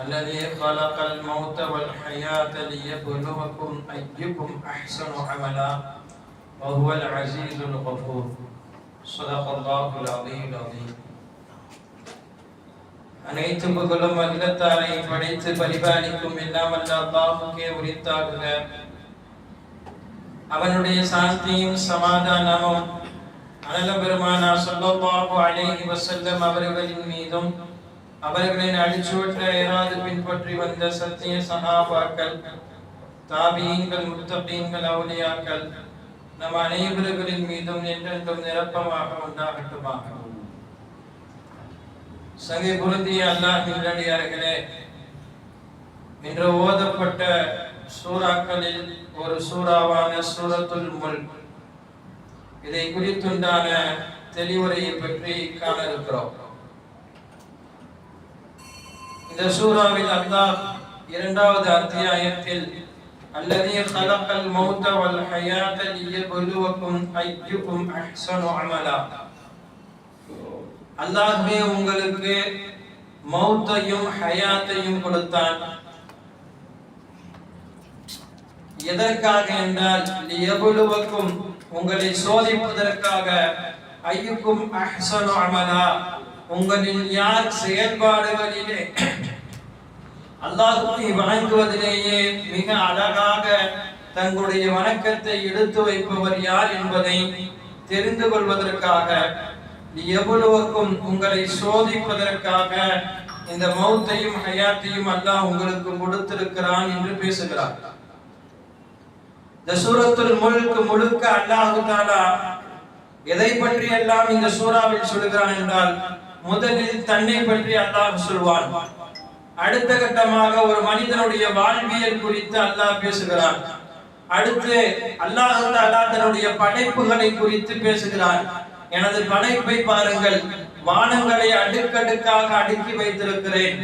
الذي خلق الموت والحياة ليبلوكم أيكم أحسن عملا وهو العزيز الغفور صدق الله العظيم العظيم அனைத்து புகழும் அகிலத்தாரை படைத்து பரிபாலிக்கும் எல்லாம் அல்ல அல்லாஹுக்கே உரித்தாகுக அவனுடைய சாந்தியும் சமாதானமும் அனல பெருமானா சொல்லல்லாஹு அலைஹி வஸல்லம் அவர்களின் மீதும் அவர்களின் அடிச்சுவற்ற ஏறாது பின்பற்றி வந்த சத்திய சகாபாக்கள் தாபியங்கள் முத்தபீன்கள் அவுலியாக்கள் நம் அனைவர்களின் மீதும் என்றென்றும் நிரப்பமாக உண்டாகட்டுமாக. சங்கை பொருந்திய அல்லாஹ் நல்லடியார்களே இன்று ஓதப்பட்ட சூறாக்களில் ஒரு சூறாவான சூரத்துல் முல் இதை குறித்துண்டான தெளிவுரையை பற்றி காண இருக்கிறோம். இந்த சூறாவில் அல்லாஹ் இரண்டாவது அத்தியாயத்தில் الذي خلق الموت والحياة ليبلوكم أيكم أحسن عملا அல்லாஹ்வே உங்களுக்கு மௌத்தையும் ஹயாத்தையும் கொடுத்தான் எதற்காக என்றால் லியபுலுவக்கும் உங்களை சோதிப்பதற்காக ஐயுக்கும் அஹ்சனு அமலா உங்களில் யார் செயல்பாடுகளிலே அல்லாஹுவை வணங்குவதிலேயே மிக அழகாக தங்களுடைய வணக்கத்தை எடுத்து வைப்பவர் யார் என்பதை தெரிந்து கொள்வதற்காக எவ்வளவுக்கும் உங்களை சோதிப்பதற்காக இந்த மௌத்தையும் ஹயாத்தையும் அல்லாஹ் உங்களுக்கு கொடுத்திருக்கிறான் என்று பேசுகிறார். இந்த சூரத்துல் முழுக்க முழுக்க அல்லாஹு தாலா எதை பற்றி எல்லாம் இந்த சூறாவில் சொல்கிறான் என்றால் முதலில் தன்னை பற்றி அல்லாஹ் சொல்வான். அடுத்த கட்டமாக ஒரு மனிதனுடைய வாழ்வியல் குறித்து அல்லாஹ் பேசுகிறான். அடுத்து அல்லாஹ் அல்லாஹ் தன்னுடைய படைப்புகளை குறித்து பேசுகிறான். எனது படைப்பை பாருங்கள் வானங்களை அடுக்கடுக்காக அடுக்கி வைத்திருக்கிறேன்.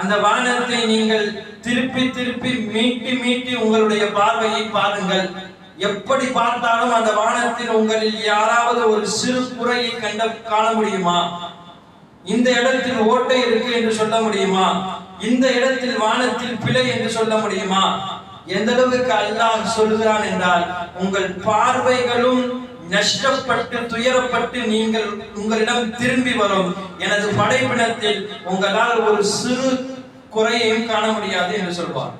அந்த வானத்தை நீங்கள் திருப்பி திருப்பி மீட்டி மீட்டி உங்களுடைய பார்வையை பாருங்கள். எப்படி பார்த்தாலும் அந்த வானத்தில் உங்களில் யாராவது ஒரு சிறு குறையை கண்ட காண முடியுமா? இந்த இடத்தில் ஓட்டை இருக்கு என்று சொல்ல முடியுமா? இந்த இடத்தில் வானத்தில் பிழை என்று சொல்ல முடியுமா? எந்த அளவுக்கு அல்லாஹ் சொல்கிறான் என்றால் உங்கள் பார்வைகளும் நஷ்டப்பட்டு துயரப்பட்டு நீங்கள் உங்களிடம் திரும்பி வரும். எனது படைப்பினத்தில் உங்களால் ஒரு சிறு குறையையும் காண முடியாது என்று சொல்வார்.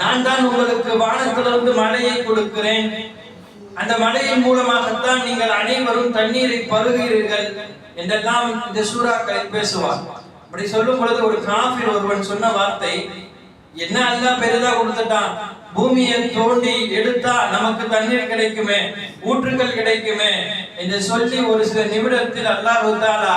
நான் தான் உங்களுக்கு வானத்திலிருந்து மழையை கொடுக்கிறேன். அந்த மழையின் மூலமாகத்தான் நீங்கள் அனைவரும் தண்ணீரை பருகிறீர்கள் என்றெல்லாம் இந்த சூறாக்களை பேசுவார். அப்படி சொல்லும் பொழுது ஒரு காஃபிர் ஒருவன் சொன்ன வார்த்தை என்ன அல்லா பெரிதா கொடுத்துட்டான்? பூமியை தோண்டி எடுத்தா நமக்கு தண்ணீர் கிடைக்குமே ஊற்றுகள் கிடைக்குமே? என்று சொல்லி ஒரு சில நிமிடத்தில் அல்லாஹ் தாலா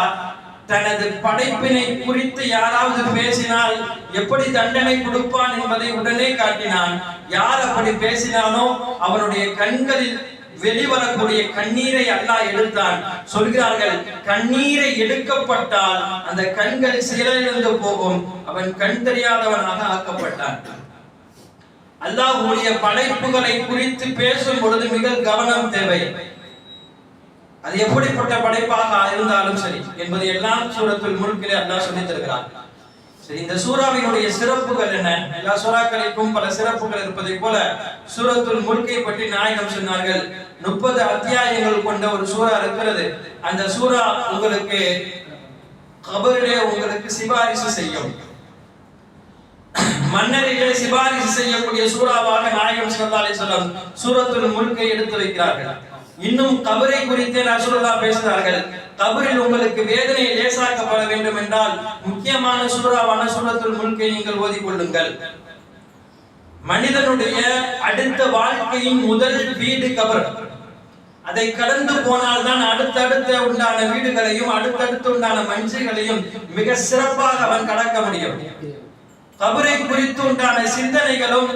தனது படைப்பினை குறித்து யாராவது பேசினால் எப்படி தண்டனை கொடுப்பான் என்பதை உடனே காட்டினான். யார் அப்படி பேசினானோ அவனுடைய கண்களில் வெளிவரக்கூடிய கண்ணீரை அல்லாஹ் எடுத்தான். சொல்கிறார்கள் கண்ணீரை எடுக்கப்பட்டால் அந்த கண்கள் செயலிழந்து போகும். அவன் கண் தெரியாதவனாக ஆக்கப்பட்டான். அல்லாஹ்வுடைய படைப்புகளை குறித்து பேசும் பொழுது மிக கவனம் தேவை. அது எப்படிப்பட்ட படைப்பாக இருந்தாலும் சரி என்பதை எல்லாம் சூரத்தில் முழுக்கிலே அல்லாஹ் சொல்லி சரி இந்த சூறாவினுடைய சிறப்புகள் என்ன? எல்லா சூறாக்களுக்கும் பல சிறப்புகள் இருப்பதை போல சூரத்துல் முல்கை பற்றி நாயகம் சொன்னார்கள். முப்பது அத்தியாயங்கள் கொண்ட ஒரு சூறா இருக்கிறது. அந்த சூறா உங்களுக்கு கபரிலே உங்களுக்கு சிபாரிசு செய்யும். மன்னரிலே சிபாரிசு செய்யக்கூடிய சூறாவாக நாயகம் ஸல்லல்லாஹு அலைஹி வஸல்லம் சூரத்துல் முல்கை எடுத்து வைக்கிறார்கள். இன்னும் கபரை குறித்து ரசூலுல்லாஹ் பேசுகிறார்கள் கபரில் உங்களுக்கு வேதனை லேசாக்கப்பட வேண்டும் என்றால் முக்கியமான சூறாவான சூரத்துல் முல்கை நீங்கள் ஓதிக்கொள்ளுங்கள். மனிதனுடைய அடுத்த வாழ்க்கையின் முதல் வீடு கபர். அதை கடந்து போனால் தான் அடுத்தடுத்த உண்டான வீடுகளையும் அடுத்தடுத்து உண்டான மனுஷங்களையும் மிக சிறப்பாக அவன் கடக்க முடியும். கபரை குறித்து உண்டான சிந்தனைகளும்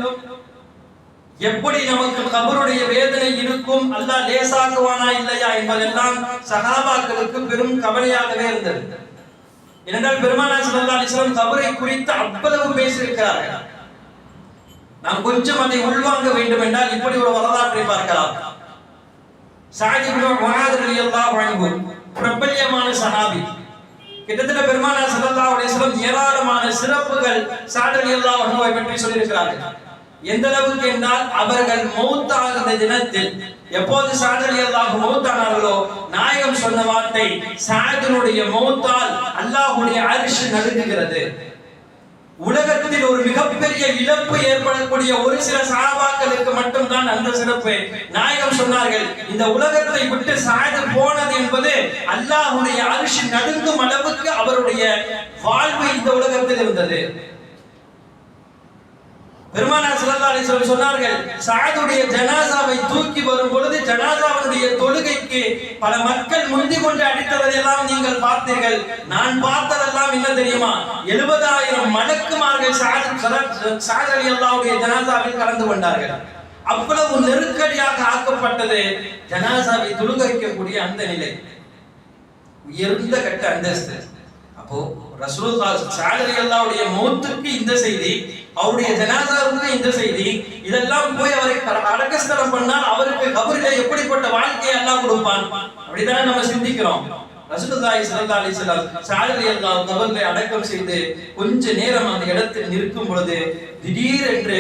எப்படி நமக்கு கபருடைய வேதனை இருக்கும்? அல்லாஹ் லேசாக்குவானா இல்லையா? என்பதெல்லாம் சகாபாக்களுக்கு பெரும் கவலையாகவே இருந்தது. ஏனென்றால் பெருமானா சல்லா அலிஸ்லாம் கபரை குறித்து அவ்வளவு பேசியிருக்கிறார்கள். நாம் கொஞ்சம் அதை உள்வாங்க வேண்டும் என்றால் இப்படி ஒரு வரலாற்றை பார்க்கலாம். சாதி முஆத் வழங்கும் பிரபல்யமான சஹாபி. கிட்டத்தட்ட பெருமானார் சல்லா அலிஸ்லாம் ஏராளமான சிறப்புகள் சாத் ரலியல்லாஹு பற்றி சொல்லியிருக்கிறார்கள். எந்த அளவுக்கு என்றால் அவர்கள் மௌத்தாகிற தினத்தில் எப்போது சாத் மௌத்தானார்களோ நாயகம் சொன்ன வார்த்தை சாதனுடைய மௌத்தால் அல்லாஹ்வுடைய அரிசி நடுங்குகிறது. உலகத்தில் ஒரு மிகப்பெரிய இழப்பு ஏற்படக்கூடிய ஒரு சில சாபாக்களுக்கு மட்டும்தான் அந்த சிறப்பு. நாயகம் சொன்னார்கள் இந்த உலகத்தை விட்டு சாய்ந்து போனது என்பது அல்லாஹ்வுடைய அரிசி நடுங்கும் அளவுக்கு அவருடைய வாழ்வு இந்த உலகத்தில் இருந்தது. பெருமானார் ஸல்லல்லாஹு அலைஹி சொன்னார்கள் சாதுடைய ஜனாசாவை தூக்கி வரும் பொழுது ஜனாசாவுடைய தொழுகைக்கு பல மக்கள் முந்தி கொண்டு அடித்ததையெல்லாம் நீங்கள் பார்த்தீர்கள். நான் பார்த்ததெல்லாம் என்ன தெரியுமா? எழுபதாயிரம் மலக்குமார்கள் அலி அல்லாவுடைய ஜனாசாவில் கலந்து கொண்டார்கள். அவ்வளவு நெருக்கடியாக ஆக்கப்பட்டது ஜனாசாவை தொழுகைக்கக்கூடிய அந்த நிலை. உயர்ந்த கட்ட அந்தஸ்து. அப்போ ரசூலுல்லாஹ் அலி அல்லாவுடைய மௌத்துக்கு இந்த செய்தி அவருடைய ஜனாதாவுக்கு இந்த செய்தி. இதெல்லாம் போய் அவரை அடக்கஸ்தலம் பண்ணால் அவருக்கு கபரில எப்படிப்பட்ட வாழ்க்கையை எல்லாம் கொடுப்பான்? அப்படிதானே நம்ம சிந்திக்கிறோம். ரசூலுல்லாஹி ஸல்லல்லாஹு அலைஹி வஸல்லம் ஸல்லல்லாஹு அல்லாஹ் அடக்கம் செய்து கொஞ்ச நேரம் அந்த இடத்தில் நிற்கும் பொழுது திடீரென்று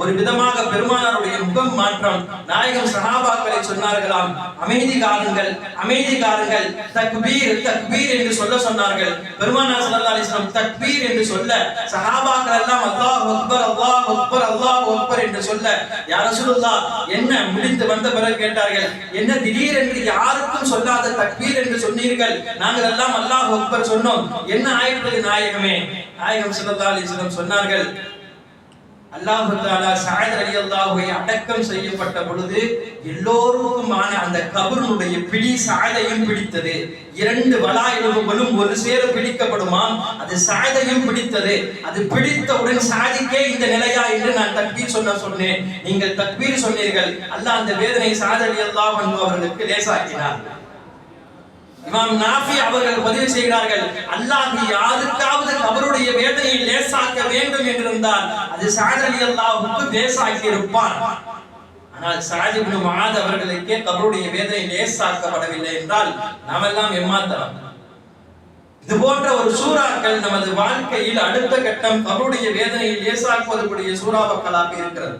ஒரு விதமாக பெருமானாருடைய முகம் மாற்றம் நாயகம் சஹாபாக்களை சொன்னார்களாம். அமைதி காருங்கள் அமைதி காருங்கள் தக்பீர் தக்பீர் என்று சொல்ல சொன்னார்கள். பெருமானார் சல்லா அலிஸ்லாம் தக்பீர் என்று சொல்ல சஹாபாக்கள் எல்லாம் அல்லாஹ் அக்பர் அல்லாஹ் அக்பர் அல்லாஹ் அக்பர் என்று சொல்ல யார சொல்லா என்ன முடிந்து வந்த பிறகு கேட்டார்கள் என்ன திடீரென்று யாருக்கும் சொல்லாத தக்பீர் என்று சொன்னீர்கள்? நாங்கள் எல்லாம் அல்லாஹ் அக்பர் சொன்னோம். என்ன ஆயிற்று நாயகமே? நாயகம் சல்லா அலிஸ்லாம் சொன்னார்கள் அல்லாஹு தாலா சாயத் அலி அல்லாஹுவை அடக்கம் செய்யப்பட்ட பொழுது எல்லோருக்குமான அந்த கபருடைய பிடி சாயதையும் பிடித்தது. இரண்டு வலா எலும்புகளும் ஒரு சேர பிடிக்கப்படுமாம் அது சாயதையும் பிடித்தது. அது பிடித்தவுடன் சாதிக்கே இந்த நிலையா என்று நான் தக்பீர் சொன்ன சொன்னேன். நீங்கள் தக்பீர் சொன்னீர்கள். அல்லாஹ் அந்த வேதனை சாயத் அலி அல்லாஹ் அவர்களுக்கு லேசாக்கினார். இமாம் நாஃபி அவர்கள் பதிவு செய்கிறார்கள் அல்லாஹ் யாருக்காவது அவருடைய வேதனையை லேசாக்க வேண்டும் என்றிருந்தால் அது சாத் அல்லாஹுக்கு லேசாக்கி இருப்பான் ஆனால் சாஜி இப்னு முஆத் அவர்களுக்கே கபருடைய வேதனை லேசாக்கப்படவில்லை என்றால் நாமெல்லாம் எம்மாத்தலாம். இது போன்ற ஒரு சூறாக்கள் நமது வாழ்க்கையில் அடுத்த கட்டம் கபருடைய வேதனையை லேசாக்குவதற்குரிய சூறாவக்களாக இருக்கிறது.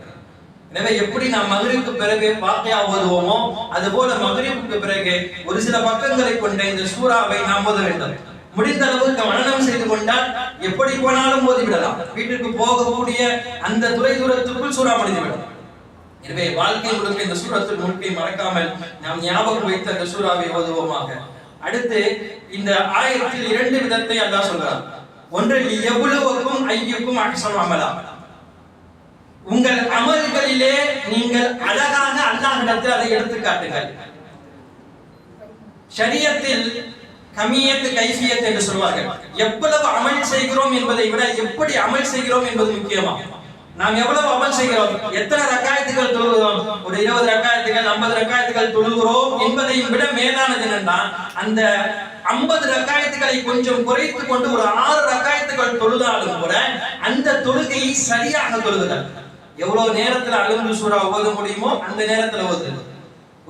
எனவே எப்படி நாம் மகிழ்வுக்கு பிறகு வாக்கையா ஓதுவோமோ அது போல மகிழ்வுக்கு பிறகு ஒரு சில பக்கங்களை கொண்ட இந்த சூறாவை நாம் ஓத வேண்டும். முடிந்த அளவுக்கு மனநம் செய்து கொண்டால் எப்படி போனாலும் ஓதிவிடலாம். வீட்டுக்கு போகக்கூடிய அந்த துறை தூரத்துக்குள் சூறா முடிந்துவிடும். எனவே வாழ்க்கை முழுக்க இந்த சூரத்தில் முழுக்கை மறக்காமல் நாம் ஞாபகம் வைத்த அந்த சூறாவை ஓதுவோமாக. அடுத்து இந்த ஆயிரத்தில் இரண்டு விதத்தை அல்லாஹ் சொல்றான் ஒன்றில் எவ்வளவுக்கும் ஐயுக்கும் அக்ஷம் அமலா. உங்கள் அமல்களிலே நீங்கள் அழகாக அல்லாஹிடத்தில் அதை எடுத்து காட்டுங்கள். ஷரியத்தில் கமியத்து கைஃபியத் என்று சொல்வார்கள். எவ்வளவு அமல் செய்கிறோம் என்பதை விட எப்படி அமல் செய்கிறோம் என்பது முக்கியமா? நாம் எவ்வளவு அமல் செய்கிறோம்? எத்தனை ரக்காயத்துகள் தொழுகிறோம்? ஒரு இருபது ரக்காயத்துகள் ஐம்பது ரக்காயத்துகள் தொழுகிறோம் என்பதையும் விட மேலானது என்னன்னா அந்த ஐம்பது ரக்காயத்துகளை கொஞ்சம் குறைத்து கொண்டு ஒரு ஆறு ரக்காயத்துகள் தொழுதாலும் கூட அந்த தொழுகையை சரியாக தொழுதுகள். எவ்வளவு நேரத்துல அலும்பு சூறா ஓத முடியுமோ அந்த நேரத்துல ஓது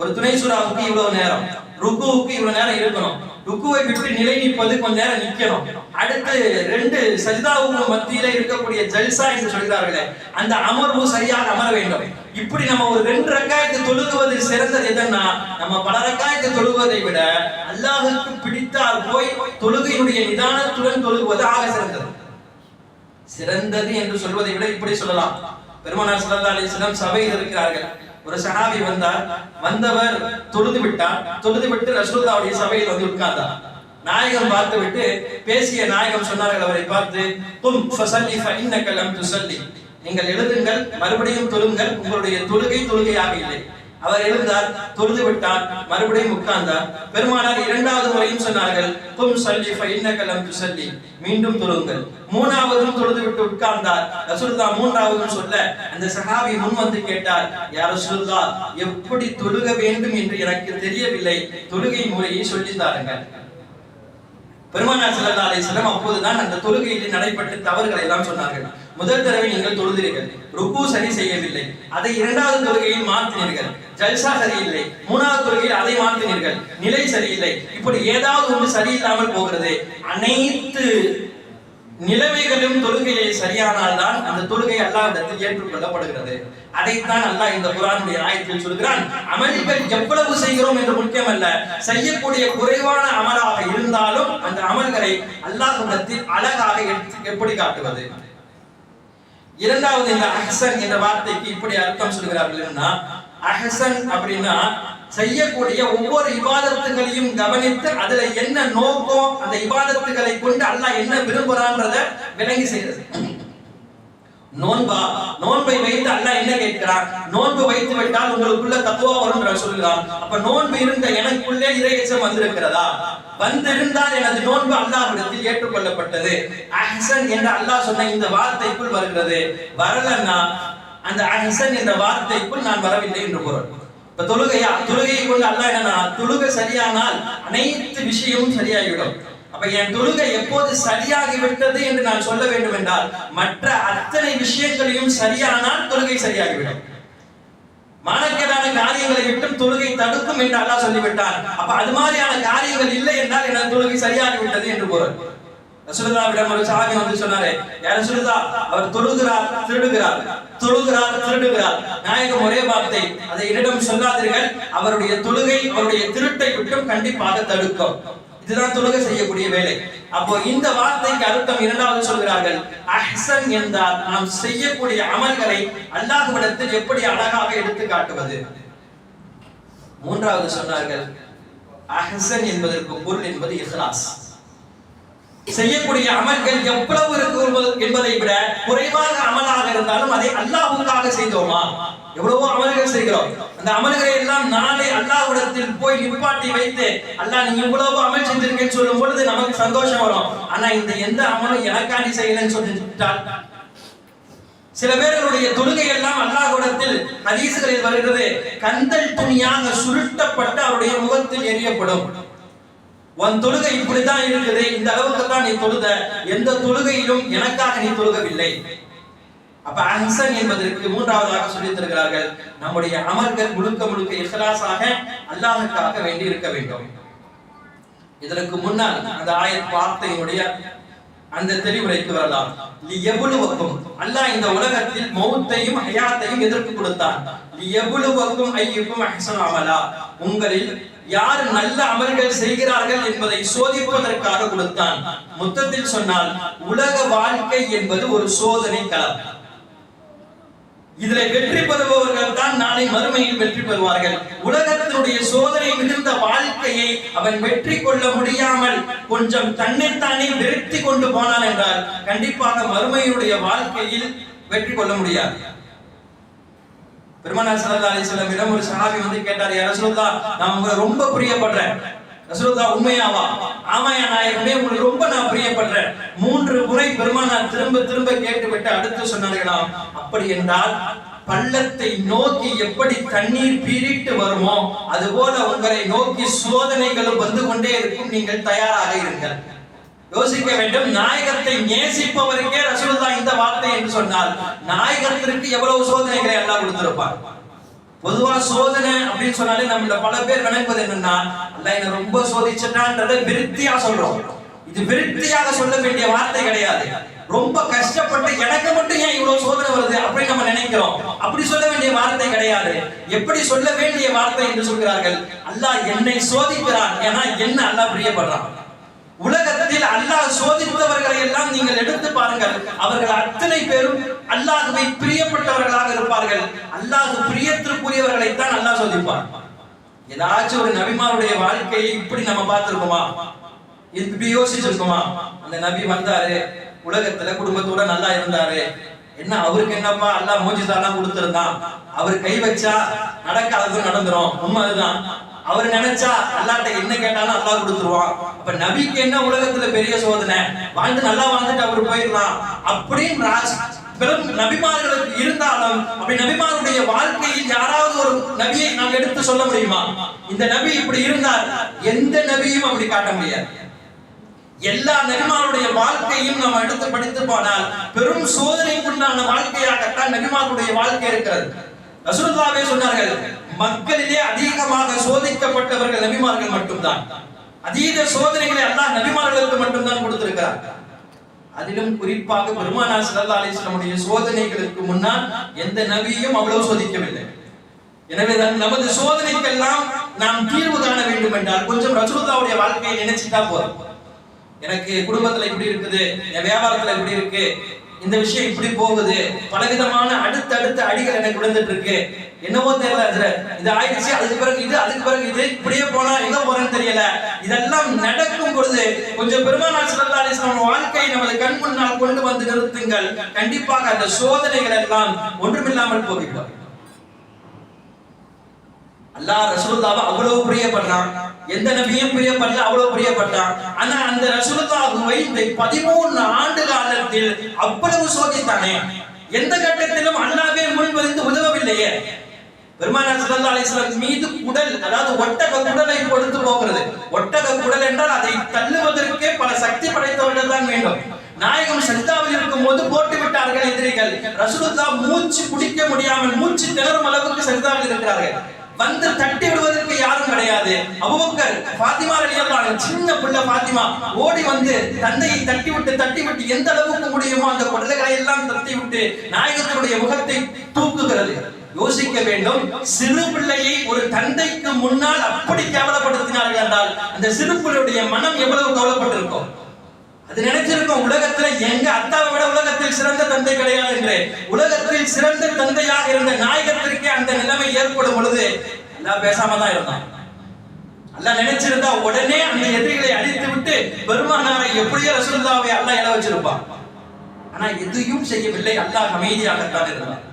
ஒரு துணை சூறாவுக்கு இவ்வளவு நேரம். ருக்குவுக்கு இவ்வளவு நேரம் இருக்கணும். ருக்குவை விட்டு நிலை நிற்பது கொஞ்ச நேரம் நிக்கணும். அடுத்து ரெண்டு சஜிதாவுக்கு மத்தியில இருக்கக்கூடிய ஜல்சா என்று சொல்கிறார்களே அந்த அமர்வு சரியாக அமர வேண்டும். இப்படி நம்ம ஒரு ரெண்டு ரக்காயத்தை தொழுகுவது சிறந்தது எதுன்னா நம்ம பல ரக்காயத்தை தொழுகுவதை விட அல்லாஹுக்கு பிடித்தால் போய் தொழுகையினுடைய நிதானத்துடன் தொழுகுவது ஆக சிறந்தது. சிறந்தது என்று சொல்வதை விட இப்படி சொல்லலாம். பெருமானார் சல்லா அலிஸ்லாம் சபையில் இருக்கிறார்கள். ஒரு சஹாபி வந்தார். வந்தவர் தொழுது விட்டார். தொழுது விட்டு ரசூல்லாவுடைய சபையில் வந்து உட்கார்ந்தார். நாயகம் பார்த்து விட்டு பேசிய நாயகம் சொன்னார்கள் அவரை பார்த்து தும் ஃபஸல்லி ஃபஇன்னக லம் துஸல்லி. நீங்கள் எழுதுங்கள் மறுபடியும் தொழுங்கள். உங்களுடைய தொழுகை தொழுகையாக இல்லை. அவர் எழுந்தார் தொழுது விட்டார் மறுபடியும் உட்கார்ந்தார். பெருமானார் இரண்டாவது முறையும் சொன்னார்கள் சல்லி ஃபைன்னகலம் துசல்லி. மீண்டும் தொழுங்கள். மூணாவதும் தொழுது விட்டு உட்கார்ந்தார். ரசூலுல்லாஹ் மூன்றாவதும் சொல்ல அந்த சஹாபி முன் வந்து கேட்டார் யார் ரசூலுல்லாஹ் எப்படி தொழுக வேண்டும் என்று எனக்கு தெரியவில்லை. தொழுகை முறையை சொல்லி தாருங்கள். பெருமானார் ஸல்லல்லாஹு அலைஹி அப்போதுதான் அந்த தொழுகையில் நடைபெற்ற தவறுகளை எல்லாம் சொன்னார்கள். முதல் தடவை நீங்கள் தொழுதீர்கள். ருக்கு சரி செய்யவில்லை. அதை இரண்டாவது தொழுகையில் மாற்றினீர்கள். ஜல்சா சரியில்லை. மூணாவது தொழுகையில் அதை மாற்றினீர்கள். நிலை சரியில்லை. இப்படி ஏதாவது ஒன்று சரியில்லாமல் போகிறது. அனைத்து நிலைமைகளும் தொழுகையை சரியானால் தான் அந்த தொழுகை அல்லாஹ்விடத்தில் ஏற்றுக்கொள்ளப்படுகிறது. அதைத்தான் அல்லாஹ் இந்த குரானுடைய ஆயத்தில் சொல்கிறான். அமல்கள் எவ்வளவு செய்கிறோம் என்று முக்கியமல்ல. செய்யக்கூடிய குறைவான அமலாக இருந்தாலும் அந்த அமல்களை அல்லாஹ்விடத்தில் அழகாக எடுத்து- எப்படி காட்டுவது? இரண்டாவது இந்த அஹ்சன் என்ற வார்த்தைக்கு இப்படி அர்த்தம் சொல்கிறார்கள் அஹசன் அப்படின்னா செய்யக்கூடிய ஒவ்வொரு இபாதத்துகளையும் கவனித்து அதுல என்ன நோக்கம் அந்த இபாதத்துகளை கொண்டு அல்லாஹ் என்ன விரும்புறான்றத விளங்கி செய்யறது நோன்பா? நோன்பை வைத்து அல்லாஹ் என்ன கேட்கிறான்? நோன்பு வைத்து விட்டால் உங்களுக்குள்ள தத்துவா வரும் என்று சொல்கிறான். அப்ப நோன்பு இருந்த எனக்குள்ளே இறையச்சம் வந்திருக்கிறதா? வந்திருந்தால் எனது நோன்பு அல்லாஹ்விடத்தில் ஏற்றுக்கொள்ளப்பட்டது. அஹ்சன் என்று அல்லாஹ் சொன்ன இந்த வார்த்தைக்குள் வருகிறது. வரலன்னா அந்த அஹசன் என்ற வார்த்தைக்குள் நான் வரவில்லை என்று பொருள். இப்ப தொழுகையா? தொழுகையை கொண்டு அல்லாஹ் என்னன்னா தொழுகை சரியானால் அனைத்து விஷயமும் சரியாகிவிடும். அப்ப என் தொழுகை எப்போது சரியாகி விட்டது என்று நான் சொல்ல வேண்டும் என்றால் மற்ற அத்தனை விஷயங்களையும் சரியானால் தொழுகை சரியாகிவிடும். மானக்கேடான காரியங்களை விட்டும் தொழுகை தடுக்கும் என்று அல்லாஹ் சொல்லிவிட்டார் அப்ப அது மாதிரியான காரியங்கள் இல்லை என்றால் எனது தொழுகை சரியாகி விட்டது என்று பொருள். ரசூலுல்லாவிடம் ஒரு சாமி வந்து சொன்னாரு யார் ரசூலுல்லாஹ் அவர் தொழுகிறார் திருடுகிறார் தொழுகிறார் திருடுகிறார். நாயகம் ஒரே வார்த்தை அதை என்னிடம் சொல்லாதீர்கள். அவருடைய தொழுகை அவருடைய திருட்டை விட்டும் கண்டிப்பாக தடுக்கும். இதுதான் தொழுகை செய்யக்கூடிய வேலை. அப்போ இந்த வார்த்தைக்கு அர்த்தம் இரண்டாவது சொல்கிறார்கள் அஹ்சன் என்றால் நாம் செய்யக்கூடிய அமல்களை அல்லாஹ்விடத்தில் எப்படி அழகாக எடுத்து காட்டுவது? மூன்றாவது சொன்னார்கள் அஹ்சன் என்பதற்கு பொருள் என்பது இஹ்லாஸ். செய்யக்கூடிய அமல்கள் எவ்வளவு இருக்கு என்பதை விட குறைவாக அமலாக இருந்தாலும் அதை அல்லாஹ்வுக்காக செய்தோமா? எவ்வளவோ அமல்கள் செய்கிறோம். அந்த அமல்களை எல்லாம் நாளை அல்லாஹ்விடத்தில் போய் நிப்பாட்டி வைத்து அல்லாஹ் நீ இவ்வளவு அமல் செஞ்சிருக்கேன்னு சொல்லும் பொழுது நமக்கு சந்தோஷம் வரும். ஆனா இந்த எந்த அமலும் எனக்காண்டி செய்யலன்னு சொல்லிட்டால்? சில பேர்களுடைய தொழுகை எல்லாம் அல்லாஹ்விடத்தில் ஹதீசுகளில் வருகிறது. கந்தல் துணியாக சுருட்டப்பட்டு அவருடைய முகத்தில் எரியப்படும். உன் தொழுகை இப்படித்தான் இருக்குது இந்த அளவுக்கு தான் நீ தொழுத. எந்த தொழுகையிலும் எனக்காக நீ தொழுகவில்லை. அப்ப அஹ்சன் என்பதற்கு மூன்றாவதாக சொல்லி தருகிறார்கள் நம்முடைய அமல்கள் முழுக்க முழுக்க இஹ்லாஸாக அல்லாஹுக்காக வேண்டி இருக்க வேண்டும். இதற்கு முன்னால் அந்த ஆயத் வார்த்தையினுடைய அந்த தெளிவுரைக்கு வரலாம். எவ்வளவுக்கும் அல்லாஹ் இந்த உலகத்தில் மௌத்தையும் ஹயாத்தையும் எதற்கு கொடுத்தான். எவ்வளவுக்கும் ஐயுக்கும் அஹசன் அமலா. உங்களில் யார் நல்ல அமல்கள் செய்கிறார்கள் என்பதை சோதிப்பதற்காக கொடுத்தான். மொத்தத்தில் சொன்னால் உலக வாழ்க்கை என்பது ஒரு சோதனை களம். இதுல வெற்றி பெறுபவர்கள் தான் நாளை மறுமையில் வெற்றி பெறுவார்கள். உலகத்தினுடைய சோதனை மிகுந்த வாழ்க்கையை அவன் வெற்றி கொள்ள முடியாமல் கொஞ்சம் தன்னைத்தானே வெறுத்தி கொண்டு போனான் என்றால் கண்டிப்பாக மறுமையினுடைய வாழ்க்கையில் வெற்றி கொள்ள முடியாது. பெருமானார் சல்லா அலி வஸல்லம் ஒரு சஹாபி வந்து கேட்டார் யார் ரசூல்லா நான் உங்களை ரொம்ப பிரியப்படுறேன். ரசூல்லா உண்மையாவா? ஆமாயா நாயகமே உங்களை ரொம்ப நான் பிரியப்படுறேன். மூன்று முறை பெருமானார் திரும்ப திரும்ப கேட்டுவிட்டு அடுத்து சொன்னார்களாம் அப்படி என்றால் பள்ளத்தை நோக்கி எப்படி தண்ணீர் பீரிட்டு வருமோ அதுபோல உங்களை நோக்கி சோதனைகளும் வந்து கொண்டே இருக்கும். நீங்கள் தயாராக இருங்கள். யோசிக்க வேண்டும். நாயகத்தை நேசிப்பவருக்கே ரசூலுல்லா இந்த வார்த்தை என்று சொன்னால் நாயகத்திற்கு எவ்வளவு சோதனைகளை எல்லாம் கொடுத்திருப்பார் பொதுவா சோதனை அப்படின்னு சொன்னாலே நம்மள பல பேர் நினைப்பது என்னன்னா அல்ல என்ன ரொம்ப சோதிச்சுட்டான்றதை விருத்தியா சொல்றோம். இது விருத்தியாக சொல்ல வேண்டிய வார்த்தை கிடையாது. ரொம்ப கஷ்டப்பட்டு எனக்கு மட்டும் ஏன் இவ்வளவு சோதனை வருது அப்படின்னு நம்ம நினைக்கிறோம். அப்படி சொல்ல வேண்டிய வார்த்தை கிடையாது. எப்படி சொல்ல வேண்டிய வார்த்தை என்று சொல்கிறார்கள்? அல்லாஹ் என்னை சோதிக்கிறான். ஏன்னா என்ன அல்லாஹ் பிரியப்படுறான்? உலகத்தில் அல்லாஹ் சோதித்தவர்களை எல்லாம் நீங்கள் எடுத்து பாருங்கள். அவர்கள் அத்தனை பேரும் அல்லாஹுவை பிரியப்பட்டவர்களாக இருப்பார்கள். அல்லாஹ் பிரியத்திற்குரியவர்களை தான் அல்லாஹ் சோதிப்பார் ஏதாச்சும் ஒரு நபிமாருடைய வாழ்க்கையை இப்படி நம்ம பார்த்திருக்கோமா? இப்படி யோசிச்சிருக்கோமா? அந்த நபி வந்தாரு உலகத்துல குடும்பத்தோட நல்லா இருந்தாரு. என்ன அவருக்கு என்னப்பா அல்லாஹ் மோஜிதாலாம் கொடுத்திருந்தான்? அவர் கை வச்சா நடக்காதது நடந்துரும். உண்மை அதுதான். அவர் நினைச்சா அல்லாட்ட என்ன கேட்டாலும் அல்லாஹ் கொடுத்துருவான். அப்ப நபிக்கு என்ன உலகத்துல பெரிய சோதனை? வாழ்ந்து நல்லா வாழ்ந்துட்டு அவர் போயிடலாம். அப்படின்னு பெரும் நபிமார்களுக்கு இருந்தாலும் அப்படி நபிமாருடைய வாழ்க்கையில் யாராவது ஒரு நபியை நாம் எடுத்து சொல்ல முடியுமா? இந்த நபி இப்படி இருந்தால் எந்த நபியும் அப்படி காட்ட முடியாது. எல்லா நபிமாருடைய வாழ்க்கையும் நாம் எடுத்து படித்து போனால் பெரும் சோதனைக்குண்டான வாழ்க்கையாகத்தான் நபிமாருடைய வாழ்க்கை இருக்கிறது. ரசூலுல்லாவே சொன்னார்கள் மக்களிலே அதிகமாக சோதிக்கப்பட்டவர்கள் நபிமார்கள் மட்டும்தான். அதீத சோதனைகளை அல்லாஹ் நபிமார்களுக்கு மட்டும்தான் கொடுத்திருக்கிறார் அதிலும் குறிப்பாக பெருமானார் ஸல்லல்லாஹு அலிஸ்லமுடைய சோதனைகளுக்கு முன்னால் எந்த நபியும் அவ்வளவு சோதிக்கவில்லை. எனவே தான் நமது சோதனைக்கெல்லாம் நாம் தீர்வு காண வேண்டும் என்றால் கொஞ்சம் ரசூலுல்லாஹ்வுடைய வாழ்க்கையை நினைச்சிட்டா போதும். எனக்கு குடும்பத்துல இப்படி இருக்குது என் வியாபாரத்துல இப்படி இருக்கு இந்த விஷயம் இப்படி போகுது பலவிதமான அடுத்தடுத்த அடிகள் எனக்கு விழுந்துட்டு இருக்கு. என்னவோ தெரியல அதுல இது ஆயிடுச்சு அதுக்கு பிறகு இது அதுக்கு பிறகு இது இப்படியே போனா எங்க போறேன்னு தெரியல. இதெல்லாம் நடக்கும் பொழுது கொஞ்சம் பெருமானார் சல்லா அலிஸ்லாம் வாழ்க்கையை நமது கண் முன்னால் கொண்டு வந்து நிறுத்துங்கள். கண்டிப்பாக அந்த சோதனைகள் எல்லாம் ஒன்றுமில்லாமல் போகிவிடும் அல்லாஹ் ரசூலுல்லாவை அவ்வளவு பிரியப்படுறான் எந்த நபியும் பிரியப்படல அவ்வளவு பிரியப்பட்டான். ஆனா அந்த ரசூலுல்லாஹ்வை இந்த 13 ஆண்டு காலத்தில் அவ்வளவு சோதித்தானே. எந்த கட்டத்திலும் அல்லாவே முன்வந்து உதவவில்லையே. பெருமானார் சுல்லா அலிஸ்லாம் மீது குடல் அதாவது ஒட்டக குடலை கொடுத்து போகிறது ஒட்டக குடல் என்றால் அதை தள்ளுவதற்கே பல சக்தி படைத்தவர்கள் தான் வேண்டும். நாயகம் சஜிதாவில் இருக்கும் போது போட்டு விட்டார்கள் எதிரிகள். ரசூலுல்லாஹ் மூச்சு குடிக்க முடியாமல் மூச்சு திணறும் அளவுக்கு சஜிதாவில் இருக்கிறார்கள். வந்து தட்டி விடுவதற்கு யாரும் கிடையாது. அபுபக்கர் பாத்திமா ரலியல்லாஹு சின்ன பிள்ளை பாத்திமா ஓடி வந்து தந்தையை தட்டி விட்டு தட்டி விட்டு எந்த அளவுக்கு முடியுமோ அந்த குடல்களை எல்லாம் தட்டி விட்டு நாயகத்தினுடைய முகத்தை தூக்குகிறது. யோசிக்க வேண்டும். சிறு பிள்ளையை ஒரு தந்தைக்கு முன்னால் அப்படி கேவலப்படுத்தினார்கள் என்றால் அந்த சிறு பிள்ளையுடைய மனம் எவ்வளவு கவலைப்பட்டிருக்கும்? அது நினைச்சிருக்கோம் உலகத்துல எங்க அத்தாவை விட உலகத்தில் சிறந்த தந்தை கிடையாது என்று. உலகத்தில் சிறந்த தந்தையாக இருந்த நாயகத்திற்கே அந்த நிலைமை ஏற்படும் பொழுது எல்லாம் பேசாம தான் இருந்தான். அல்லாஹ் நினைச்சிருந்தா உடனே அந்த எதிரிகளை அழித்து விட்டு பெருமானாரை எப்படியோ ரசூல்லாவை அல்லாஹ் இட வச்சிருப்பான். ஆனா எதையும் செய்யவில்லை. அல்லாஹ் அமைதியாகத்தான் இருந்தான்.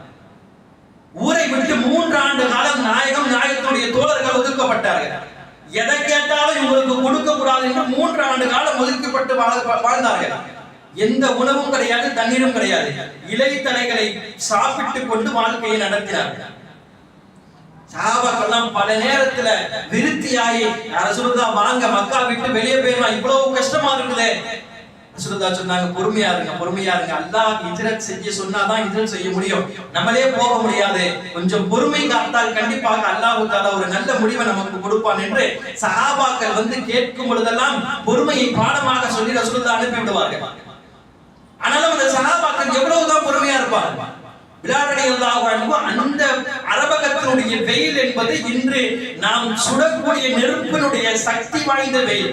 ஊரை விட்டு மூன்று ஆண்டு காலம் நாயகம் நாயகத்துடைய தோழர்கள் ஒதுக்கப்பட்டார்கள். எதை கேட்டாலும் இவங்களுக்கு கொடுக்க கூடாது என்று மூன்று ஆண்டு காலம் ஒதுக்கப்பட்டு வாழ்ந்தார்கள். எந்த உணவும் கிடையாது தண்ணீரும் கிடையாது. இலைத்தலைகளை சாப்பிட்டுக் கொண்டு வாழ்க்கையை நடத்தினார்கள். சஹாபாக்கெல்லாம் பல நேரத்துல விருத்தியாகி அரசுதான் வாங்க மக்கா விட்டு வெளியே போயிடலாம் இவ்வளவு கஷ்டமா இருக்குதே. ரசூலுல்லா சொன்னாங்க பொறுமையா இருங்க பொறுமையா இருங்க. அல்லாஹ் ஹிஜ்ரத் செய்ய சொன்னாதான் ஹிஜ்ரத் செய்ய முடியும். நம்மளே போக முடியாது. கொஞ்சம் பொறுமை காத்தால் கண்டிப்பாக அல்லாஹ் தாலா ஒரு நல்ல முடிவை நமக்கு கொடுப்பான் என்று சஹாபாக்கள் வந்து கேட்கும் பொழுதெல்லாம் பொறுமையை பாடமாக சொல்லி ரசூலுல்லா அனுப்பி விடுவார்கள். ஆனாலும் அந்த சஹாபாக்கள் எவ்வளவுதான் பொறுமையா இருப்பாங்க. விளையாடடி அந்த அரபகத்தினுடைய வெயில் என்பது இன்று நாம் சுடக்கூடிய நெருப்பினுடைய சக்தி வாய்ந்த வெயில்.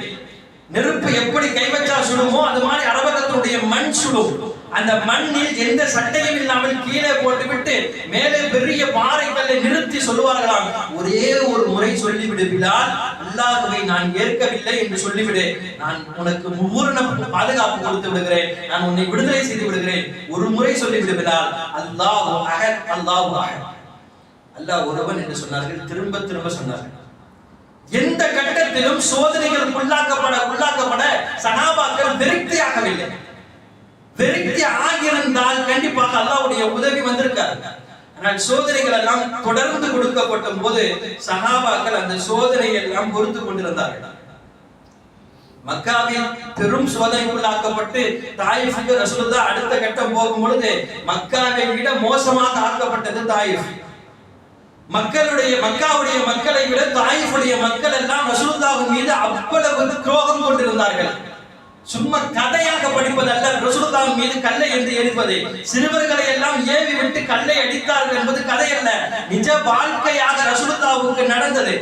நெருப்பு எப்படி கைவச்சா சுடுமோ அது மாதிரி அரபகத்தினுடைய மண் சுடும். அந்த மண்ணில் எந்த சட்டையும் இல்லாமல் கீழே போட்டுவிட்டு மேலே பெரிய பாறைகளை நிறுத்தி சொல்லுவார்களாம். ஒரே ஒரு முறை சொல்லிவிடு பிலால் அல்லாஹ்வை நான் ஏற்கவில்லை என்று சொல்லிவிடு. நான் உனக்கு பூரண பாதுகாப்பு கொடுத்து விடுகிறேன். நான் உன்னை விடுதலை செய்து விடுகிறேன். ஒரு முறை சொல்லிவிடு பிலால் அல்லாஹ் அஹத் அல்லாஹ் அல்லாஹ் ஒருவன் என்று சொன்னார்கள் திரும்ப திரும்ப சொன்னார்கள். எந்த கட்டத்திலும் சோதனைகள் உள்ளாக்கப்பட உள்ளாக்கப்பட சகாபாக்கள் விரக்தியாகவில்லை. விரக்தி ஆகியிருந்தால் கண்டிப்பாக அல்லாவுடைய உதவி வந்திருக்காரு ஆனால் சோதனைகள் எல்லாம் தொடர்ந்து கொடுக்கப்பட்ட போது சகாபாக்கள் அந்த சோதனை எல்லாம் பொறுத்து கொண்டிருந்தார்கள். மக்காவில் பெரும் சோதனைக்குள்ளாக்கப்பட்டு தாயிஃபுக்கு ரசூலுல்லாஹ் அடுத்த கட்டம் போகும் பொழுது மக்காவை விட மோசமாக ஆக்கப்பட்டது தாயிஃப். மக்களுடைய மக்காவுடைய மக்களை விட தாயிஃபுடைய மக்கள் எல்லாம் ரசூலுல்லாஹ் மீது அவ்வளவு துரோகம் கொண்டிருந்தார்கள். சும்மா கதையாக படிப்பதல்ல ரசூலுல்லாஹ் மீது கல்லை என்று எரிப்பது. சிறுவர்களை எல்லாம் ஏவி விட்டு கல்லை அடித்தார்கள் என்பது கதை அல்ல. நிஜ வாழ்க்கையாக ரசூலுல்லாஹ்வுக்கு நடந்தது.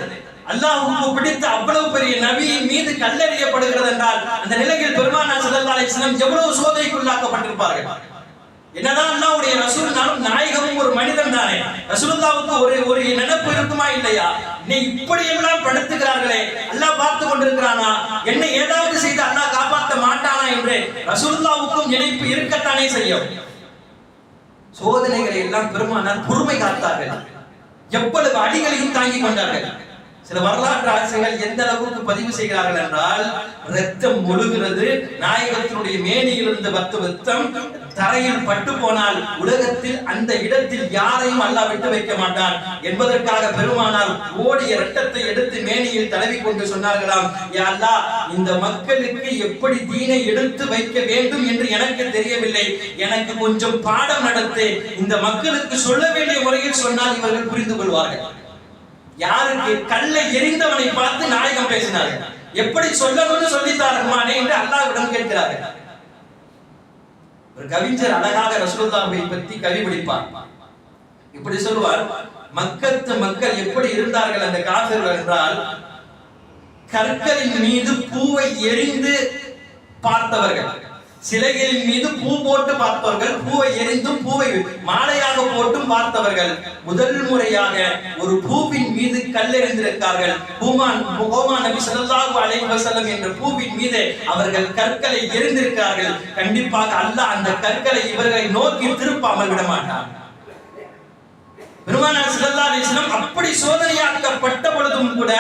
அல்லாஹ்வுக்கு பிடித்த அவ்வளவு பெரிய நபியின் மீது கல்லறியப்படுகிறது என்றால் அந்த நிலையில் பெருமானா ஸல்லல்லாஹு அலைஹி வஸல்லம் எவ்வளவு சோதனைக்குள்ளாக்கப்பட்டிருப்பார்கள்? என்னதான் அல்லாவுடைய ரசூல்னாலும் நாயகமும் ஒரு மனிதன் தானே. ரசூலுல்லாவுக்கு ஒரு ஒரு நினைப்பு இருக்குமா இல்லையா? நீ இப்படி எல்லாம் படுத்துகிறார்களே அல்லாஹ் பார்த்து கொண்டிருக்கிறானா? என்னை ஏதாவது செய்து அல்லாஹ் காப்பாற்ற மாட்டானா என்று ரசூலுல்லாவுக்கும் நினைப்பு இருக்கத்தானே செய்யும். சோதனைகளை எல்லாம் பெருமானார் பொறுமை காத்தார்கள். எவ்வளவு அடிகளையும் தாங்கிக் கொண்டார்கள். சில வரலாற்று ஆசிரியர்கள் எந்த அளவுக்கு பதிவு செய்கிறார்கள் என்றால் ரத்தம் ஒழுகிறது நாயகத்தினுடைய மேனியில் இருந்த பத்து ரத்தம் தரையில் பட்டு போனால் உலகத்தில் அந்த இடத்தில் யாரையும் அல்லா விட்டு வைக்க மாட்டான். என்பதற்காக பெருமானால் ஓடிய ரத்தத்தை எடுத்து மேனியில் தடவி கொண்டு சொன்னார்களாம் யா இந்த மக்களுக்கு எப்படி தீனை எடுத்து வைக்க வேண்டும் என்று எனக்கு தெரியவில்லை. எனக்கு கொஞ்சம் பாடம் நடத்து. இந்த மக்களுக்கு சொல்ல வேண்டிய முறையில் சொன்னால் இவர்கள் புரிந்து கொள்வார்கள். யாருக்கு கல்லை எரிந்தவனை பார்த்து நாயகம் பேசினார். எப்படி சொல்லணும்னு சொல்லித்தார் ரஹ்மானே என்று அல்லாஹ்விடம் கேட்கிறார் ஒரு கவிஞர் அழகாக ரசூலுல்லாஹை பற்றி கவி படிப்பார் இப்படி சொல்லுவார் மக்கத்து மக்கள் எப்படி இருந்தார்கள் அந்த காபிர்கள் என்றால் கற்களின் மீது பூவை எரிந்து பார்த்தவர்கள். சிலைகளின் மீது பூ போட்டு பார்ப்பவர்கள் பூவை எரிந்தும் பூவை மாலையாக போட்டும் பார்த்தவர்கள். முதல் முறையாக ஒரு பூவின் மீது கல்லெறிந்திருக்கார்கள் பூமான் ஹோமா நபி ஸல்லல்லாஹு அலைஹி வஸல்லம் என்ற பூவின் மீது அவர்கள் கற்களை எரிந்திருக்கிறார்கள் கண்டிப்பாக அல்லாஹ் அந்த கற்களை இவர்களை நோக்கி திருப்பாமல் விட மாட்டான். பெருமானார் சிலல்லா அலிஸ்லம் அப்படி சோதனையாக்கப்பட்ட பொழுதும் கூட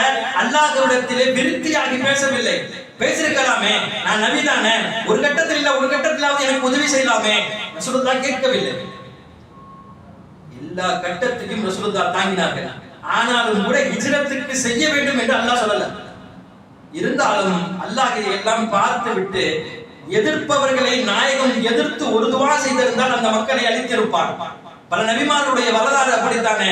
அல்லாஹ்விடத்திலே விருத்தியாகி பேசவில்லை. பேசிருக்கலாமே நான் நபி தானே ஒரு கட்டத்தில் இல்ல ஒரு கட்டத்திலாவது எனக்கு உதவி செய்யலாமே. ரசூலுல்லாஹ் கேட்கவில்லை. எல்லா கட்டத்துக்கும் ரசூலுல்லாஹ் தாங்கினார்கள். ஆனாலும் கூட ஹிஜ்ரத்துக்கு செய்ய வேண்டும் என்று அல்லாஹ் சொல்லல. இருந்தாலும் அல்லாஹ் இதை எல்லாம் பார்த்து விட்டு எதிர்ப்பவர்களை நாயகம் எதிர்த்து ஒரு துவா செய்திருந்தால் அந்த மக்களை அழித்திருப்பார் பல நபிமாருடைய வரலாறு அப்படித்தானே?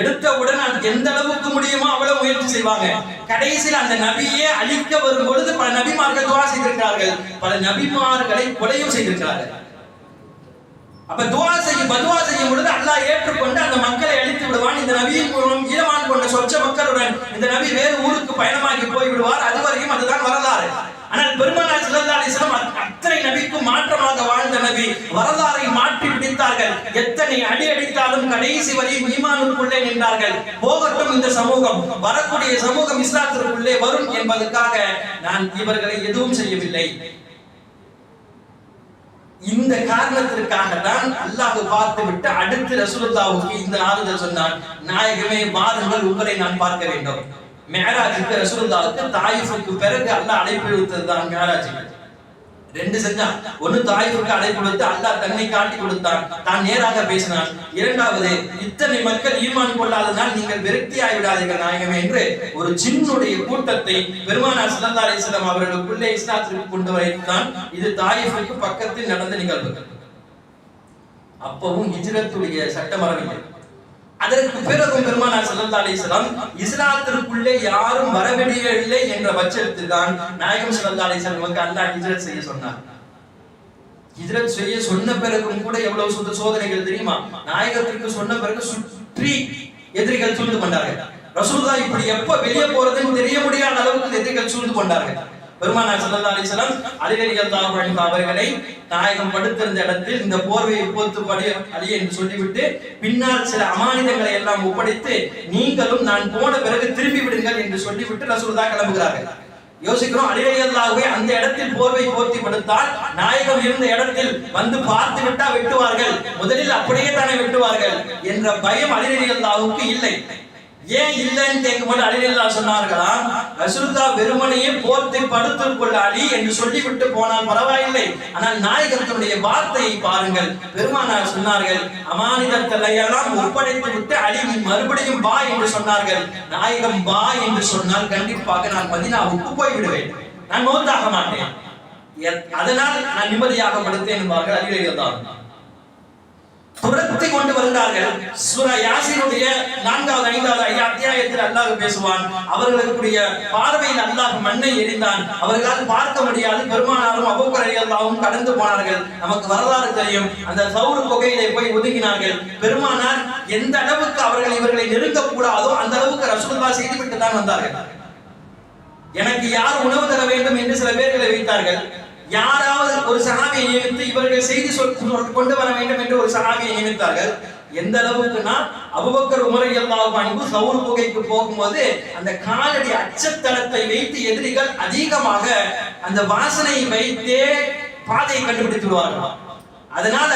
எடுத்தவுடன் எந்த அளவுக்கு முடியுமோ அவ்வளவு முயற்சி செய்வாங்க. கடைசியில் அந்த நபியே அழிக்க வரும் பொழுது பல நபிமார்கள் துவா செய்திருக்கிறார்கள். பல நபிமார்களை கொலையும் செய்திருக்கிறார்கள். அப்ப துவா செய்யும் பதுவா செய்யும் பொழுது அல்லாஹ் ஏற்றுக்கொண்டு அந்த மக்களை அழித்து விடுவான். இந்த நபியின் மூலம் ஈரமான் கொண்ட சொச்ச மக்களுடன் இந்த நபி வேறு ஊருக்கு பயணமாகி போய் விடுவார் அதுவரையும் அதுதான் வரலாறு. ஆனால் பெருமானார் ஸல்லல்லாஹு அலைஹி அத்தனை நபிக்கும் மாற்றமாக வாழ்ந்த நபி வரலாறை மாற்றி பிடித்தார்கள். எத்தனை அடி அடித்தாலும் கடைசி வரை ஈமானுக்குள்ளே நின்றார்கள். போகட்டும் இந்த சமூகம் வரக்கூடிய சமூகம் இஸ்லாத்திற்குள்ளே வரும் என்பதற்காக நான் இவர்களை எதுவும் செய்யவில்லை. இந்த காரணத்திற்காக தான் அல்லாஹ் பார்த்து விட்டு அடுத்து ரசூலுல்லாவுக்கு இந்த ஆறுதல் சொன்னான். நாயகமே வாருங்கள் உங்களை நான் பார்க்க வேண்டும். மேராஜுக்கு ரசூலுல்லாவுக்கு தாயிஃபுக்கு பிறகு அல்லாஹ் அழைப்பு விடுத்தது தான் மேராஜுக்கு ரெண்டு செஞ்சான் ஒன்னு தாயிஃபுக்கு அழைப்பு கொடுத்து அல்லாஹ் தன்னை காட்டி கொடுத்தான். தான் நேராக பேசினான். இரண்டாவது இத்தனை மக்கள் ஈமான் கொள்ளாததால் நீங்கள் விரக்தி ஆகிவிடாதீர்கள் நாயகமே என்று ஒரு ஜின்னுடைய கூட்டத்தை பெருமானார் ஸல்லல்லாஹு அலைஹி அவர்களுக்குள்ளே இஸ்லாத்திற்கு கொண்டு வரைத்தான் இது தாயிஃபுக்கு பக்கத்தில் நடந்த நிகழ்வுகள் அப்பவும் ஹிஜ்ரத்துடைய சட்டம் வரவில்லை அதற்கு பிறகும் பெருமானார் ஸல்லல்லாஹு அலிஸ்லாம் இஸ்லாத்திற்குள்ளே யாரும் வரவில்லை என்ற பட்சத்தில் தான் நாயகம் ஸல்லல்லாஹு அலிஸ்லாம் நமக்கு அல்லாஹ் ஹிஜ்ரத் செய்ய சொன்னார். ஹிஜ்ரத் செய்ய சொன்ன பிறகும் கூட எவ்வளவு சொந்த சோதனைகள் தெரியுமா? நாயகத்திற்கு சொன்ன பிறகு சுற்றி எதிரிகள் சூழ்ந்து கொண்டார்கள். ரசூல்தா இப்படி எப்ப வெளியே போறதுன்னு தெரிய முடியாத அளவுக்கு எதிரிகள் சூழ்ந்து கொண்டார்கள். பெருமானார் சல்லா அலிசலம் வஸல்லம் அலி அன்ஹு அவர்களை நாயகம் படுத்திருந்த இடத்தில் இந்த போர்வையை போத்து படி அலி என்று சொல்லிவிட்டு பின்னால் சில அமானிதங்களை எல்லாம் ஒப்படைத்து நீங்களும் நான் போன பிறகு திரும்பி விடுங்கள் என்று சொல்லிவிட்டு ரசூலுல்லாஹ் கிளம்புகிறார்கள். யோசிக்கிறோம் அலிரலியல்லாகவே அந்த இடத்தில் போர்வை போர்த்தி படுத்தால் நாயகம் இருந்த இடத்தில் வந்து பார்த்து விட்டா வெட்டுவார்கள் முதலில் அப்படியே தானே வெட்டுவார்கள் என்ற பயம் அலிரலியல்லாவுக்கு இல்லை. ஏன் இல்லைன்னு கேட்கும்போது அலிரல்லா சொன்னார்களாம் ரசூலுல்லா வெறுமனையே போர்த்து படுத்துக் கொள்ள அலி என்று சொல்லிவிட்டு போனால் பரவாயில்லை. ஆனால் நாயகத்தினுடைய வார்த்தையை பாருங்கள். பெருமானார் சொன்னார்கள் அமானிதத்தையெல்லாம் ஒப்படைத்து விட்டு அலி மறுபடியும் வா என்று சொன்னார்கள். நாயகம் வா என்று சொன்னால் கண்டிப்பாக நான் மதினாவுக்கு போய் விடுவேன் நான் மௌத்தாக மாட்டேன் எ- அதனால் நான் நிம்மதியாக படுத்தேன் என்பார்கள் அலிரலியல்லாஹ் துரத்தி கொண்டு வருகிறார்கள். சுர யாசினுடைய நான்காவது ஐந்தாவது ஐயா அத்தியாயத்தில் அல்லாஹ் பேசுவான். அவர்களுக்குரிய பார்வையில் அல்லாஹ் மண்ணை எரிந்தான். அவர்களால் பார்க்க முடியாது. பெருமானாரும் அபூபக்கர் கடந்து போனார்கள். நமக்கு வரலாறு தெரியும். அந்த சவுரு குகையிலே போய் ஒதுங்கினார்கள். பெருமானார் எந்த அளவுக்கு அவர்கள் இவர்களை நெருங்க கூடாதோ அந்த அளவுக்கு ரசூல்லா செய்துவிட்டு தான் வந்தார்கள். எனக்கு யார் உணவு தர வேண்டும் என்று சில பேர்களை வைத்தார்கள். யாராவது ஒரு சகாமியை நியமித்து இவர்கள் செய்தி சொல் கொண்டு வர வேண்டும் என்று ஒரு சகாமியை நியமித்தார்கள். எந்த அளவுக்குன்னா அபுபக்கர் உமரை அல்லாஹ் அன்பு சவுர் புகைக்கு போகும்போது அந்த காலடி அச்சத்தளத்தை வைத்து எதிரிகள் அதிகமாக அந்த வாசனை வைத்தே பாதையை கண்டுபிடித்து விடுவார்கள் அதனால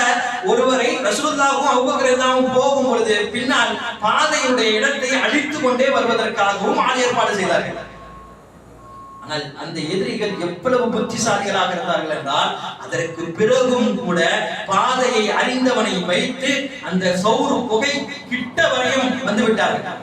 ஒருவரை ரசூலுல்லாஹும் அபூபக்கரும் போகும் பொழுது பின்னால் பாதையுடைய இடத்தை அழித்து கொண்டே வருவதற்காகவும் ஆள் ஏற்பாடு செய்தார்கள். ஆனால் அந்த எதிரிகள் எவ்வளவு புத்திசாலிகளாக இருந்தார்கள் என்றால் அதற்கு பிறகும் கூட பாதையை அறிந்தவனை வைத்து அந்த சௌரு புகை கிட்ட வரையும் வந்து விட்டார்கள்.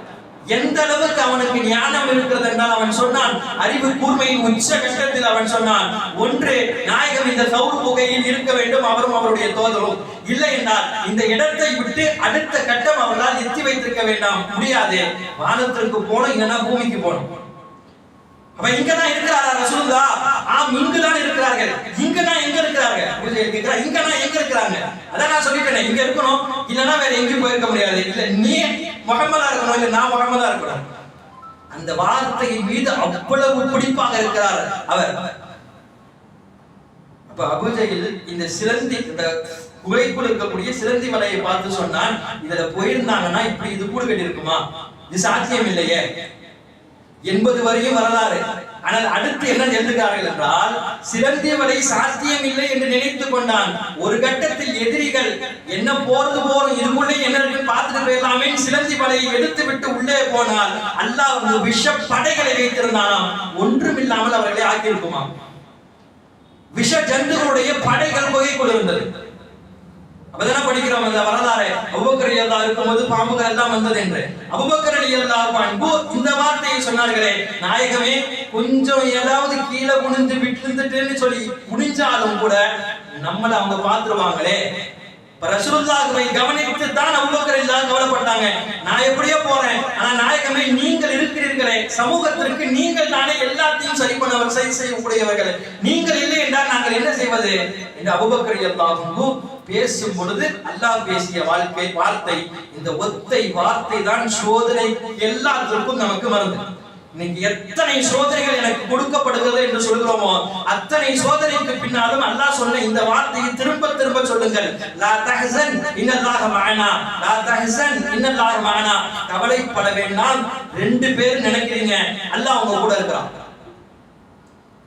எந்த அளவுக்கு அவனுக்கு ஞானம் இருக்கிறது என்றால் அவன் சொன்னான் அறிவு கூர்மையின் உச்ச கட்டத்தில் அவன் சொன்னான் ஒன்று நாயகம் இந்த சௌர புகையில் இருக்க வேண்டும் அவரும் அவருடைய தோதரும் இல்லை என்றால் இந்த இடத்தை விட்டு அடுத்த கட்டம் அவர்களால் எத்தி வைத்திருக்க வேண்டாம். முடியாது. வானத்திற்கு போனோம் இல்லைன்னா பூமிக்கு போனோம். அப்ப இங்க தான் இருக்கிறாரா ரசூலுல்லா? ஆம் இங்கு தான் இருக்கிறார்கள் இங்க தான் எங்க இருக்கிறாங்க இங்க தான் எங்க இருக்கிறாங்க? அதான் நான் சொல்லிட்டேன் இங்க இருக்கணும். இல்லனா வேற எங்கேயும் போயிருக்க முடியாது. இல்ல நீ முகமதா இருக்கணும். இல்ல நான் முகமதா இருக்கணும் அந்த வார்த்தையின் மீது அவ்வளவு பிடிப்பாக இருக்கிறார் அவர். அப்ப அபுஜையில் இந்த சிலந்தி இந்த குகைக்குள் இருக்கக்கூடிய சிலந்தி மலையை பார்த்து சொன்னான் இதுல போயிருந்தாங்கன்னா இப்படி இது கூடு இருக்குமா இது சாத்தியம் இல்லையே என்பது வரையும் வரலாறு. ஆனால் அடுத்து என்ன எழுதுகிறார்கள் என்றால் சிறந்தவரை சாத்தியம் இல்லை என்று நினைத்துக் கொண்டான். ஒரு கட்டத்தில் எதிரிகள் என்ன போறது போறோம் இதுக்குள்ளே என்ன பார்த்துட்டு போயிடலாமே சிலந்தி வலையை எடுத்து விட்டு உள்ளே போனால் அல்லாஹ் விஷ படைகளை வைத்திருந்தானாம். ஒன்றும் இல்லாமல் அவர்களை ஆக்கியிருக்குமாம். விஷ ஜந்துகளுடைய படைகள் புகை கொண்டிருந்தது அப்பதான படிக்கிறோம் அந்த வரலாறு. அபுபக்கர் அல்லாஹ் இருக்கும்போது பாம்புகள் எல்லாம் வந்தது என்று. அபுபக்கர் இயல்தா அன்பு இந்த வார்த்தையை சொன்னார்களே. நாயகமே கொஞ்சம் ஏதாவது கீழே குனிந்து விட்டுருந்துட்டுன்னு சொல்லி குனிஞ்சாலும் கூட நம்மளை அவங்க பாத்துருவாங்களே ரசூலுல்லாஹ்வை கவனித்து தான் அபூபக்கர் எல்லாம் கவலைப்பட்டாங்க. நான் எப்படியோ போறேன். ஆனா நாயகமே நீங்கள் இருக்கிறீர்களே. சமூகத்திற்கு நீங்கள் தானே எல்லாத்தையும் சரி பண்ணவர் சரி செய்யக்கூடியவர்கள். நீங்கள் இல்லை என்றால் நாங்கள் என்ன செய்வது? என்று அபூபக்கர் எல்லாம் பேசும் பொழுது அல்லாஹ் பேசிய வாழ்க்கை வார்த்தை இந்த ஒத்தை வார்த்தை தான் சோதனை எல்லாத்திற்கும் நமக்கு மருந்து. இன்னைக்கு எத்தனை சோதனைகள் எனக்கு கொடுக்கப்படுகிறது என்று சொல்கிறோமோ அத்தனை சோதனைக்கு பின்னாலும் அல்லாஹ் சொன்ன இந்த வார்த்தையை திரும்ப திரும்ப சொல்லுங்கள். லா தஹசன் இன்னல்லாஹ மஅனா லா தஹசன் இன்னல்லாஹ மஅனா கவலைப்பட வேண்டாம். ரெண்டு பேர் நினைக்கிறீங்க அல்லாஹ் உங்க கூட இருக்கிறான்.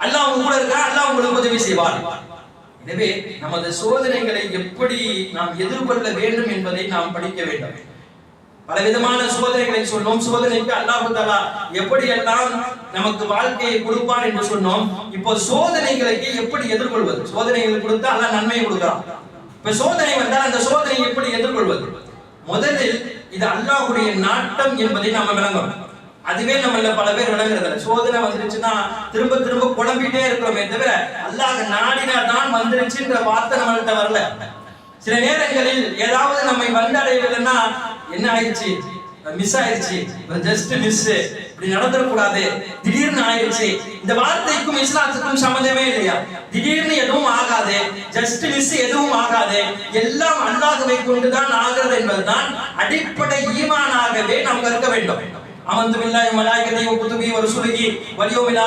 அல்லாஹ் உங்க கூட இருக்கா அல்லாஹ் உங்களுக்கு உதவி செய்வார் எனவே நமது சோதனைகளை எப்படி நாம் எதிர்கொள்ள வேண்டும் என்பதை நாம் படிக்க வேண்டும். பலவிதமான சோதனைகளை சொன்னோம். சோதனைக்கு அல்லாஹு தஆலா எப்படி எல்லாம் நமக்கு வாழ்க்கையை கொடுப்பான் என்று சொன்னோம். இப்போ சோதனைகளுக்கு எப்படி எதிர்கொள்வது? சோதனைகள் கொடுத்தா அல்லாஹ் நன்மையை கொடுக்கிறான் இப்ப சோதனை வந்தால் அந்த சோதனையை எப்படி எதிர்கொள்வது? முதலில் இது அல்லாஹ்வுடைய நாட்டம் என்பதை நாம விளங்கணும். அதுவே நம்மள பல பேர் விளங்குறது சோதனை வந்துருச்சுன்னா திரும்ப திரும்ப குழம்பிட்டே இருக்கிறோமே தவிர அல்லாஹ் நாடினா தான் வந்துருச்சுன்ற வார்த்தை நம்மள்கிட்ட வரல. சில நேரங்களில் ஏதாவது நம்மை வந்தடையவில்லைன்னா என்ன ஆயிடுச்சு? மிஸ் ஆயிடுச்சு. ஜஸ்ட் மிஸ் இப்படி நடந்துடக்கூடாது. திடீர்னு ஆயிடுச்சு. இந்த வார்த்தைக்கும் இஸ்லாத்துக்கும் சம்மந்தமே இல்லையா? திடீர்னு எதுவும் ஆகாது. ஜஸ்ட் மிஸ் எதுவும் ஆகாது. எல்லாம் அல்லாஹ்வை கொண்டுதான் ஆகிறது என்பதுதான் அடிப்படை ஈமானாகவே நாம் கற்க வேண்டும். அமந்து பில்லாஹி மலாயிகத்தை வ குதுபி ஒரு ருசுலிஹி வல் யௌமில்